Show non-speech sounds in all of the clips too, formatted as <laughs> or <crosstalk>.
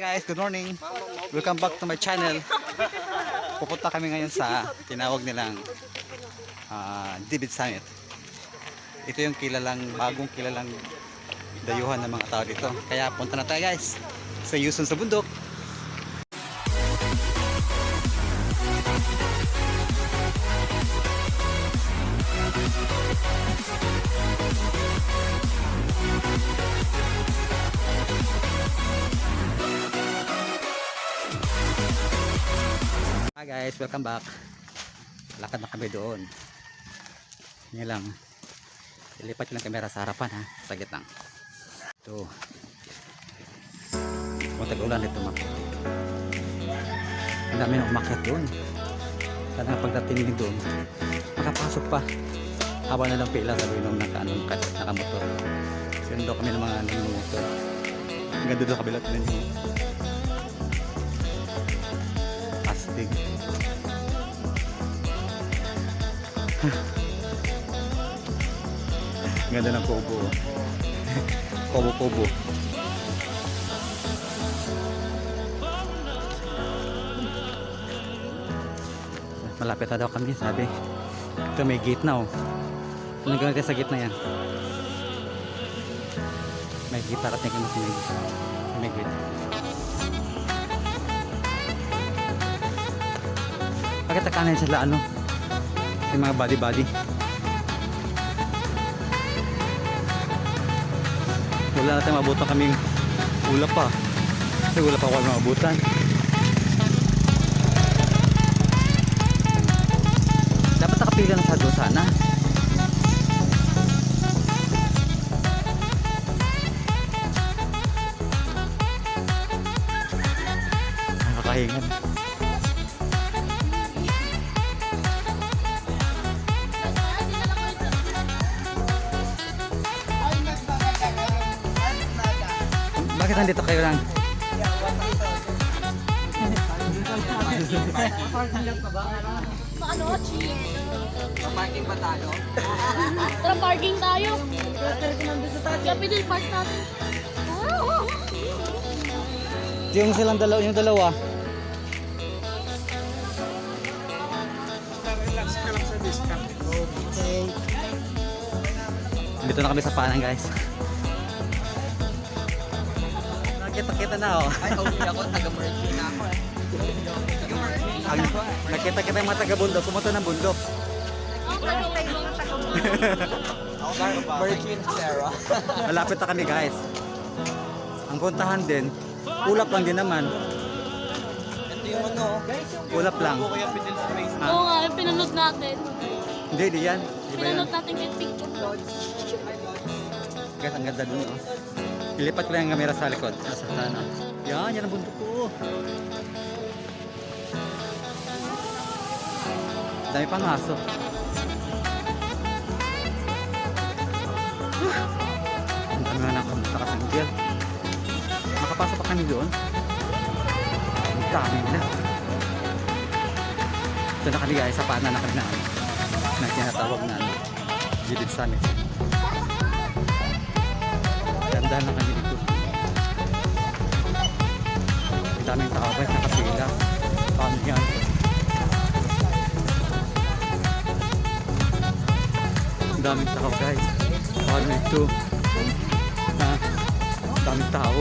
guys, good morning. Welcome back to my channel. Pupunta kami ngayon sa tinawag nilang ah, David Summit. Ito yung kilalang, bagong kilalang dayuhan ng mga tao dito. Kaya punta na tayo guys sa Yuson sa bundok. Welcome back. Lakad na kami doon. Yan lang. Ilipat ko lang kamera sa harapan ha. Sagit lang. Ito. Kung tag-ulan ito makit. Ang dami na umakit doon. Sana pagdating din doon, makapasok pa. Haba na lang pila sa binom ng kanong nakamotor. Kasi daw kami ng mga nanonomotor. Ang ganda doon kabilat na niyo. Astig. Ganda ng kubo. Kubo-kubo. Malapit na daw kami, sabi. Ito may gate na oh. Ano gawin sa gate na yan? May gate, parating kami sa may, sa may gate. Bakit nakanan sila ano? Yung mga body-body. Wala natin mabutan kaming ulap pa. Kasi wala pa ako mabutan. Dapat nakapila na sa doon sana. Bakit nandito kayo lang? Ano, cheap. Parking ba tayo? Tara, parking tayo. Pinil park natin. Yung silang dalawa, yung dalawa. Okay. Dito na kami sa panan guys. Nakita-kita na oh. Ay, okay ako. Taga-Mercy na ako eh. Ang, nakita kita yung mga taga-bundok, pumunta ng bundok. Virgin Sarah. Malapit na kami guys. Ang puntahan din, ulap lang din naman. Ito yung ano. Ulap lang. Kuya Fidel Space. Oo nga, yung pinanood natin. Hindi, di yan. Di ba yan? Pinanood natin yung picture. Guys, ang ganda dun oh. Ilipat ko lang yung camera sa likod. Nasa sana. Yan, yan ang bundok ko. Dami pang aso. Ang dami na ako nakasanggil. Makapasok pa kami doon. Ang dami na. Ito na kami guys, sa paanan na kami na tinatawag na ano, Gilid Summit. Ganda na kami dito. Ang daming tao guys, nakapila. Paano yan? Ang daming tao guys. Paano ito? Ha? Ang daming tao.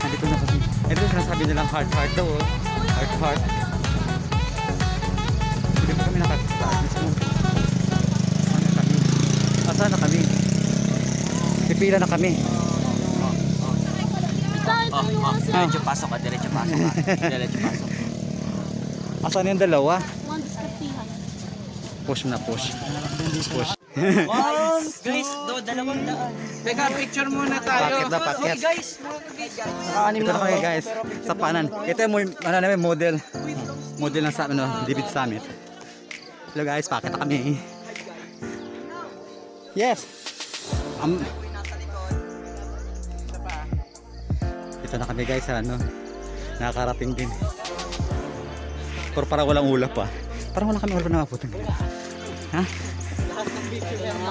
Nandito na kami. Ito sinasabi nilang heart heart daw oh. Heart heart. Hindi pa kami nakakita. Mismo. Sana kami. Asa na kami? Pipila na kami. Mga Ah. Diretso pasok ka. Diretso pasok ka. Diretso pasok. Asan yung dalawa? mga diskatihan. Push na push. Push. Wow! Guys, do, dalawang daan. Teka, picture muna tayo. Paket na, paket. Uy, guys. Nakaanim Ito na kami guys. Sa panan. Ito yung mo- ano namin model. Model ng sa ano, David Summit. Hello guys, paket na kami. Yes. Um, ito na kami guys sa ano. Nakakarating din. Pero parang walang ulap pa. Parang wala kami ulap na maputin. Ha?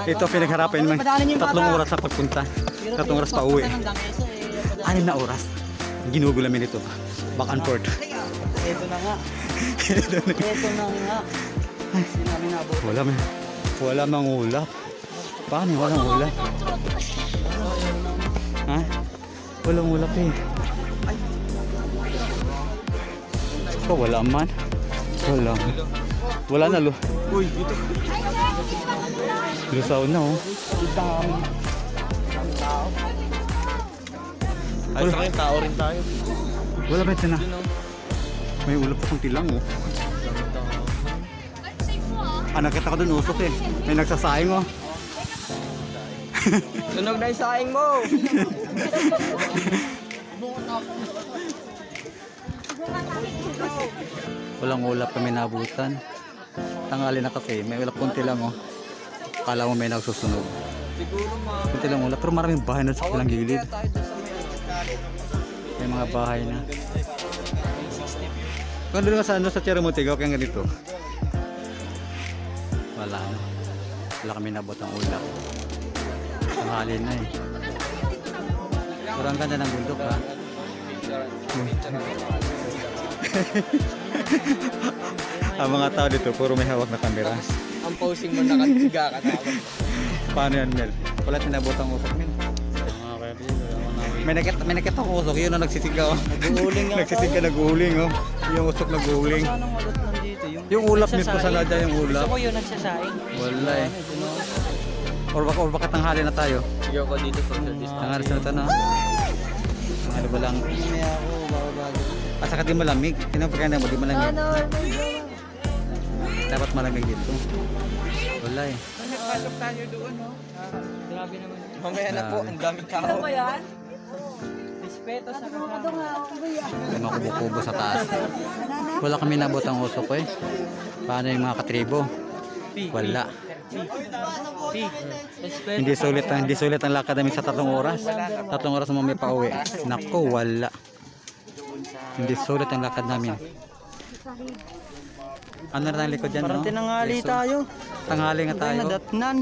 Ito pinagharapan man. Tatlong oras sa pagpunta. Tatlong oras pa uwi. Anim na oras. Ginugulo namin ito. Back and forth. Ito na nga. Ito na nga. Wala man. Wala mang ulap. Paano walang ulap? Ha? Walang eh. Oh, wala man. Wala. Wala na lo. Uy, dito. Lusaw na oh. Dito kami. Ay, sa akin, tao rin tayo. Wala ba ito na? May ulap pa kung tilang oh. Ah, nakita ko dun usok eh. May nagsasayang oh. Tunog na yung saing mo. <laughs> Walang ulap kami nabutan. Tangali na kasi, may ulap konti lang oh. Kala mo may nagsusunog. Konti lang ulap, pero maraming bahay na sa kilang gilid. may... Mga bahay na. Kung doon sa ano sa Montego, kaya ganito. Wala na. Wala kami nabot ang ulap. Tanghali na eh. Pero ang ganda ng bundok ha. <laughs> ang mga tao dito, puro may hawak na kamera. Ang posing mo nakatiga ka. Paano yan, Mel? Wala tinabot ang usok, Mel. May nakita, may nakita ko usok, yun ang nagsisigaw. Nag-uuling nga <laughs> Nagsisigaw, nag-uuling, oh. Yung usok nag-uuling. Yung, Yung ulap mismo sa ladya, yung ulap. Gusto ko yun nagsasaing. Wala eh. Or baka, or baka tanghali na tayo. Sige ako dito social distance. Tanghali sa ito na. Tanghali ba lang? Hindi ako, babago. At saka di malamig. Tinapagkanda mo, di malamig. Dapat malamig dito. Wala eh. Nagpasok tayo doon, no? Grabe naman. Mamaya na po, ang daming tao. Ano yan? Respeto sa kasama. May mga kubo-kubo sa taas. Wala kami nabot ang usok eh. Paano yung mga katribo? Wala. Hindi sulit ang hindi sulit ang lakad namin sa tatlong oras. Tatlong oras mo may pauwi. Nako, wala. Hindi sulit ang lakad namin. Ano na likod dyan, no? Parang tinangali tayo. Tanghali nga tayo. Nadatnan.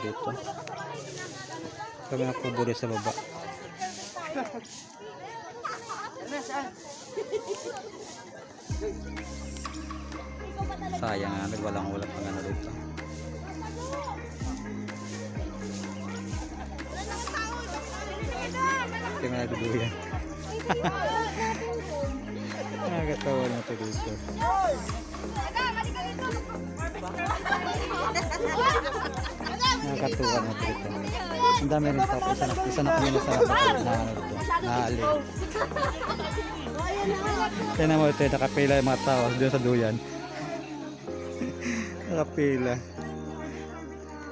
Dito. Kami ang kubo sa baba. Sayang nga, may walang pang ano dito. Hindi mo nagduduyan. Nakakatawa na ito dito. Nakakatuwa na ito dito. Ang dami rin tao. Isa na, isa na kami na sa na, ano dito. Naalim. Tignan mo ito, nakapila yung mga tao doon sa duyan. <laughs> nakapila.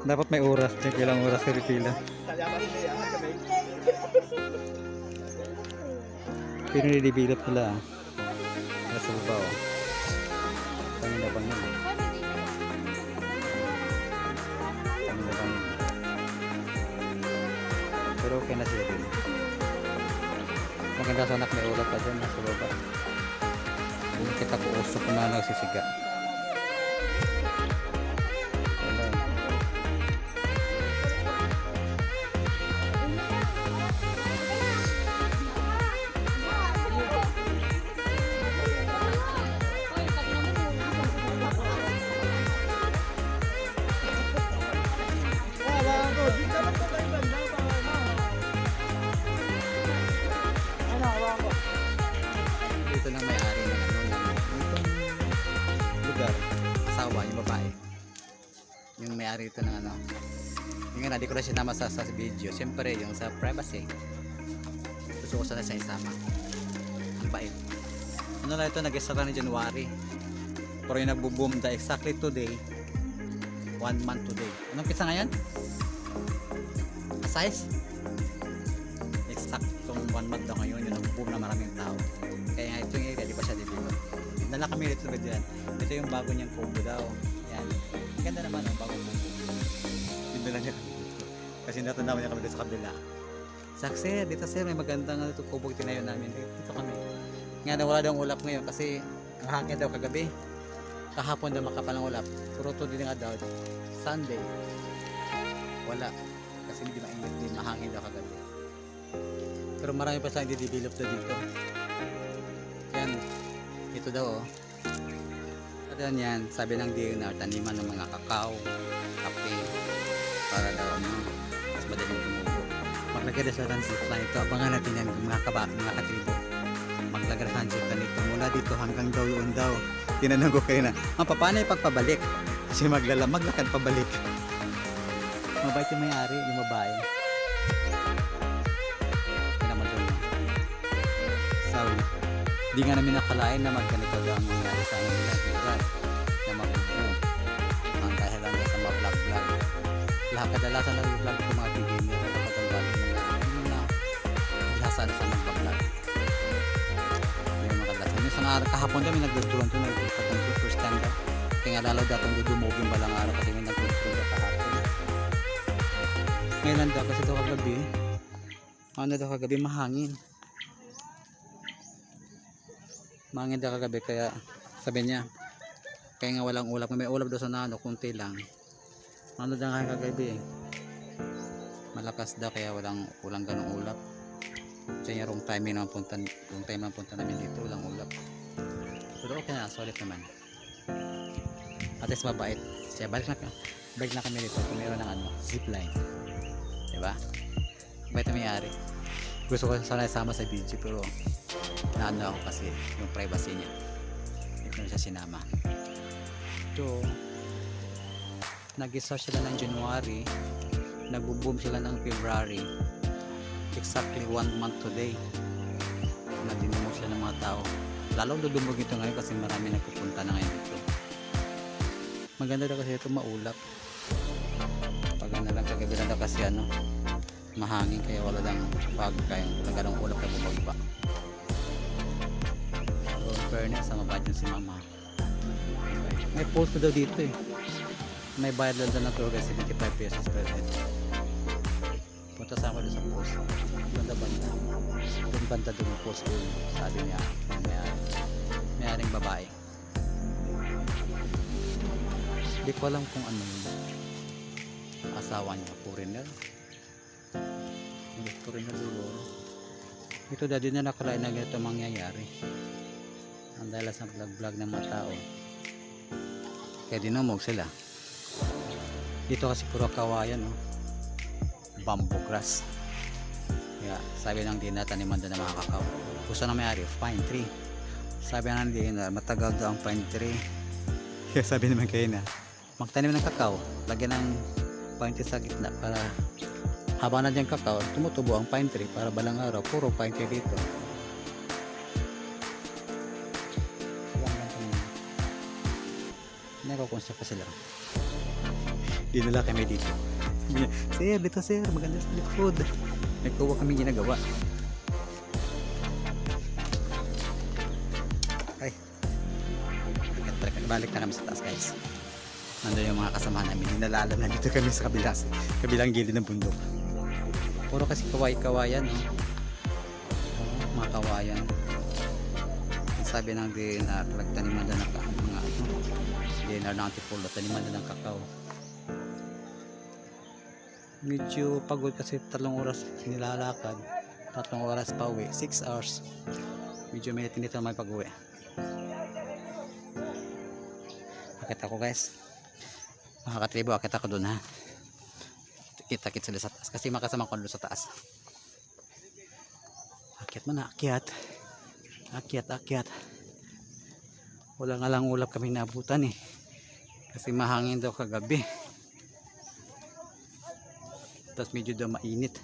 Dapat may oras dyan, kailang oras ka pila. Pero nidevelop nila ah. Nasa baba oh. Pero okay na siya din. Maganda sana may ulap pa dyan nasa baba. Hindi kita po usok na nagsisiga. Yung nga di ko na sinama sa, sa video. Siyempre yung sa privacy. Gusto ko sana siya isama. Ang bait. Ano na ito nag-start na January. Pero yung nagbo-boom the exactly today one month today. Anong pizza ngayon? A size? eksaktong one month daw ngayon yung nag-boom na maraming tao. Kaya nga ito yung area di pa siya develop dala kami dito sa Bediran ito yung bago niyang kubo daw. Yan ang ganda naman ang bagong kubo dinala niya kasi natanaw niya kami dito sa kabila Sakse, dito sir, may magandang ano, ito, kubo tinayo namin. Dito kami. Nga na wala daw ulap ngayon kasi ang hangin daw kagabi. Kahapon daw makapal ang ulap. Puro to din nga daw. Sunday. Wala. Kasi hindi mainit din, mahangin daw kagabi. Pero marami pa silang i-develop na dito. Yan. Ito daw oh. At yan sabi ng DNR, taniman ng mga kakao, para daw ano, mas madaling tumubo. Maglagay na sa transit line ito. Abangan natin yan mga kaba, mga katribo. Maglagay na sa transit line ito. Mula dito hanggang daw yun daw. Tinanong ko kayo na, ah, paano pagpabalik? Kasi maglala, maglakad pabalik. Mabait yung may-ari, yung babae. So, di nga namin nakalain na magganito daw ang mangyari sa amin nila. Lahat kadalasan ng vlog ko mga beginner na kapag ang galing mga na bihasan sa mag-vlog. Yung mga kadalasan. Yung sa araw kahapon kami nag-duran to nag-duran to first time daw. Kaya nga lalo datong dudumugin balang araw kasi may nag-duran daw kahapon. Ngayon lang daw kasi daw kagabi. Ano daw kagabi mahangin. Mahangin daw kagabi kaya sabi niya kaya nga walang ulap. May ulap daw sa nano, kunti lang. Ano daw nga kagabi eh. Malakas daw kaya walang walang ganong ulap. Kasi yung wrong timing naman punta, wrong time naman punta namin dito, walang ulap. Pero okay na, solid naman. At least mabait. Siya, balik na, balik na kami dito. Kung meron ng ano, zipline. Diba? Mabait na mayari. Gusto ko sana isama sa video pero naano ako kasi yung privacy niya. Hindi ko na siya sinama. Ito, nag-start sila ng January, nagbo-boom sila ng February. Exactly one month today. Nadinumog sila ng mga tao. Lalo dudumog ito ngayon kasi marami nagpupunta na ngayon dito. Maganda daw kasi ito maulap. Pag ano lang kagabi daw kasi ano, mahangin kaya wala lang pag kaya wala ganong ulap na in fairness, sa mabad yun si mama. May post daw dito eh. May bayad lang daw ng tour guide 75 pesos per head. Punta sa ako doon sa post. Banda banda. Doon banda doon yung post doon. Sabi niya, may may may-aring babae. Hindi ko alam kung ano asawa niya, foreigner. Foreigner siguro. Ito dati na nakalain na ganito mangyayari. Ang dahil sa vlog-vlog ng mga tao. Kaya dinumog sila. Dito kasi puro kawayan, no? Bamboo grass. Kaya sabi ng din taniman doon ng mga kakao. Gusto na may-ari, pine tree. Sabi ng din matagal daw ang pine tree. <laughs> Kaya sabi naman kayo na, magtanim ng kakao, lagyan ng pine tree sa gitna para habang nandiyan kakao, tumutubo ang pine tree para balang araw, puro pine tree dito. Walang lang kami. Nagkukonsep pa sila. Dinala kami dito. Sabi niya, Sir, dito sir, maganda sa likod. May kuha kami ginagawa. Ay. Balik na kami sa taas guys. Nandun yung mga kasama namin. Hinalalam na dito kami sa kabila, kabilang gilid ng bundok. Puro kasi kaway-kawayan. No? Oo, mga kawayan. Sabi ng DNR, nagtaniman doon ng ka- mga ano, DNR ng Antipolo, taniman doon ng kakao. Medyo pagod kasi tatlong oras nilalakad. Tatlong oras pa uwi. 6 hours. Medyo may tinito may pag-uwi. Akit ako guys. Makakatribo, akit ako doon ha. Kita-kit sila sa taas. Kasi makasama ko sa taas. Akyat man na, akyat. Akyat, akyat. Wala nga lang ulap kami nabutan eh. Kasi mahangin daw kagabi. Tapos medyo daw mainit.